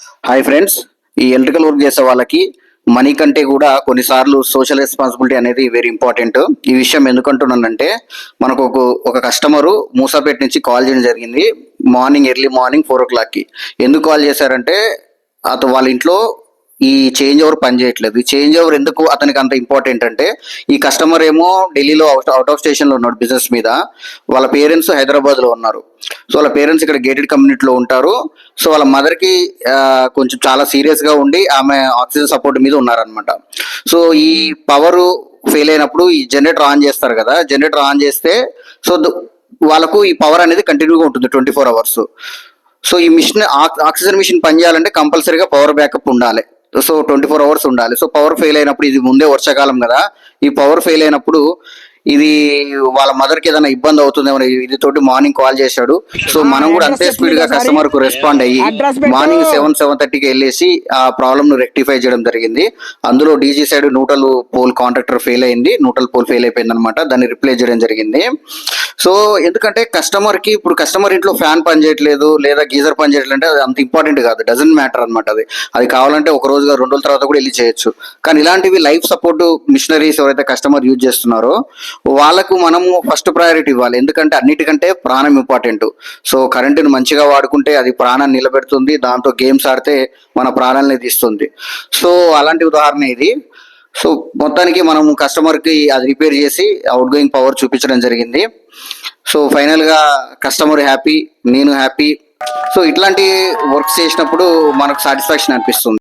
Hi friends ఈ electrical work చేసే వాళ్ళకి మనీ కంటే కూడా కొన్నిసార్లు సోషల్ రెస్పాన్సిబిలిటీ అనేది వెరీ ఇంపార్టెంట్ ఈ విషయం ఎందుకంటున్నానంటే మనకు ఒక ఒక కస్టమరు మూసాపేట నుంచి కాల్ చేయడం జరిగింది. మార్నింగ్ ఎర్లీ మార్నింగ్ ఫోర్ ఓ క్లాక్కి ఎందుకు కాల్ చేశారంటే అతను వాళ్ళ ఇంట్లో ఈ చేంజ్ ఓవర్ పని చేయట్లేదు ఈ చేంజ్ ఓవర్ ఎందుకు అతనికి అంత ఇంపార్టెంట్ అంటే ఈ కస్టమర్ ఏమో ఢిల్లీలో అవుట్ ఆఫ్ స్టేషన్లో ఉన్నాడు బిజినెస్ మీద. వాళ్ళ పేరెంట్స్ హైదరాబాద్లో ఉన్నారు. సో వాళ్ళ పేరెంట్స్ ఇక్కడ గేటెడ్ కమ్యూనిటీలో ఉంటారు. సో వాళ్ళ మదర్కి కొంచెం చాలా సీరియస్గా ఉండి ఆమె ఆక్సిజన్ సపోర్ట్ మీద ఉన్నారనమాట సో ఈ పవర్ ఫెయిల్ అయినప్పుడు ఈ జనరేటర్ ఆన్ చేస్తారు కదా జనరేటర్ ఆన్ చేస్తే సో ద- వాళ్ళకు ఈ పవర్ అనేది కంటిన్యూగా ఉంటుంది ట్వంటీ ఫోర్ అవర్స్ సో ఈ మిషన్ ఆక్సిజన్ మిషన్ పనిచేయాలంటే కంపల్సరీగా పవర్ బ్యాకప్ ఉండాలి. సో ట్వంటీ ఫోర్ అవర్స్ ఉండాలి. సో పవర్ ఫెయిల్ అయినప్పుడు ఇది ముందే వర్షాకాలం కదా. ఈ పవర్ ఫెయిల్ అయినప్పుడు ఇది వాళ్ళ మదర్కి ఏదైనా ఇబ్బంది అవుతుందేమో ఇది తోటి మార్నింగ్ కాల్ చేశాడు. సో మనం కూడా అంతే స్పీడ్గా కస్టమర్కు రెస్పాండ్ అయ్యి. మార్నింగ్ సెవెన్ సెవెన్ థర్టీకి వెళ్ళేసి ఆ ప్రాబ్లమ్ను రెక్టిఫై చేయడం జరిగింది. అందులో DG side neutral pole contractor fail అయింది. న్యూట్రల్ పోల్ ఫెయిల్ అయిపోయింది అనమాట దాన్ని రిప్లేస్ చేయడం జరిగింది. సో ఎందుకంటే కస్టమర్కి ఇప్పుడు కస్టమర్ ఇంట్లో ఫ్యాన్ పని చేయట్లేదు లేదా గీజర్ పని చేయట్లేదు అంటే అది అంత ఇంపార్టెంట్ కాదు. డజన్ మ్యాటర్ అనమాట అది. అది కావాలంటే ఒక రోజుగా రెండు రోజుల తర్వాత కూడా వెళ్ళి చేయొచ్చు. కానీ ఇలాంటివి లైఫ్ సపోర్ట్ మిషనరీస్ ఎవరైతే కస్టమర్ యూజ్ చేస్తున్నారో వాళ్ళకు మనము ఫస్ట్ ప్రయారిటీ ఇవ్వాలి. ఎందుకంటే అన్నిటికంటే ప్రాణం ఇంపార్టెంట్ సో కరెంటుని మంచిగా వాడుకుంటే అది ప్రాణాన్ని నిలబెడుతుంది. దాంతో గేమ్స్ ఆడితే మన ప్రాణాలని తీస్తుంది. సో అలాంటి ఉదాహరణ ఇది. సో మొత్తానికి మనం కస్టమర్కి అది రిపేర్ చేసి అవుట్ గోయింగ్ పవర్ చూపించడం జరిగింది. సో ఫైనల్గా కస్టమర్ హ్యాపీ నేను హ్యాపీ సో ఇట్లాంటి వర్క్స్ చేసినప్పుడు మనకు సాటిస్ఫాక్షన్ అనిపిస్తుంది.